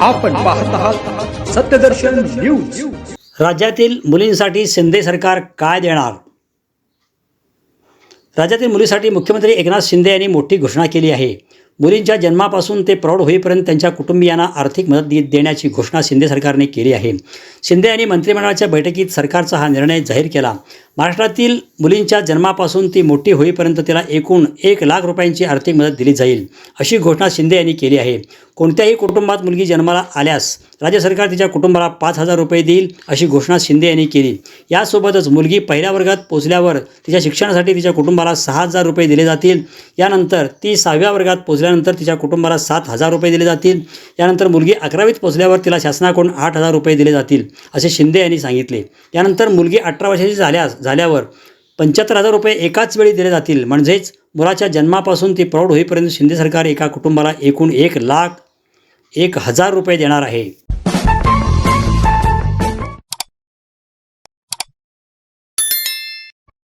आपण पाहत आहात सत्यदर्शन न्यूज. राज्यातील मुलींसाठी शिंदे सरकार काय देणार? राज्यातील मुलीसाठी मुख्यमंत्री एकनाथ शिंदे यांनी मोठी घोषणा केली आहे. मुलींच्या जन्मापासून ते प्रौढ होईपर्यंत त्यांच्या कुटुंबियांना आर्थिक मदत देण्याची घोषणा शिंदे सरकारने केली आहे. शिंदे यांनी मंत्रिमंडळाच्या बैठकीत सरकारचा हा निर्णय जाहीर केला. महाराष्ट्रातील मुलींच्या जन्मापासून ती मोठी होईपर्यंत तिला एकूण एक लाख रुपयांची आर्थिक मदत दिली जाईल अशी घोषणा शिंदे यांनी केली आहे. कोणत्याही कुटुंबात मुलगी जन्माला आल्यास राज्य सरकार तिच्या कुटुंबाला पाच हजार रुपये देईल अशी घोषणा शिंदे यांनी केली. यासोबतच मुलगी पहिल्या वर्गात पोचल्यावर तिच्या शिक्षणासाठी तिच्या कुटुंबाला सहा हजार रुपये दिले जातील. यानंतर ती सहाव्या वर्गात पोचल्यानंतर तिच्या कुटुंबाला सात हजार रुपये दिले जातील. यानंतर मुलगी अकरावीत पोचल्यावर तिला शासनाकडून आठ हजार रुपये दिले जातील असे शिंदे यांनी सांगितले. यानंतर मुलगी अठरा वर्षाची झाल्यास झाल्यावर पंच्याहत्तर हजार रुपये एकाच वेळी दिले जातील. म्हणजेच मुलाच्या जन्मापासून ती प्रौढ होईपर्यंत शिंदे सरकार एका कुटुंबाला एकूण एक लाख एक हजार रुपये देणार आहे.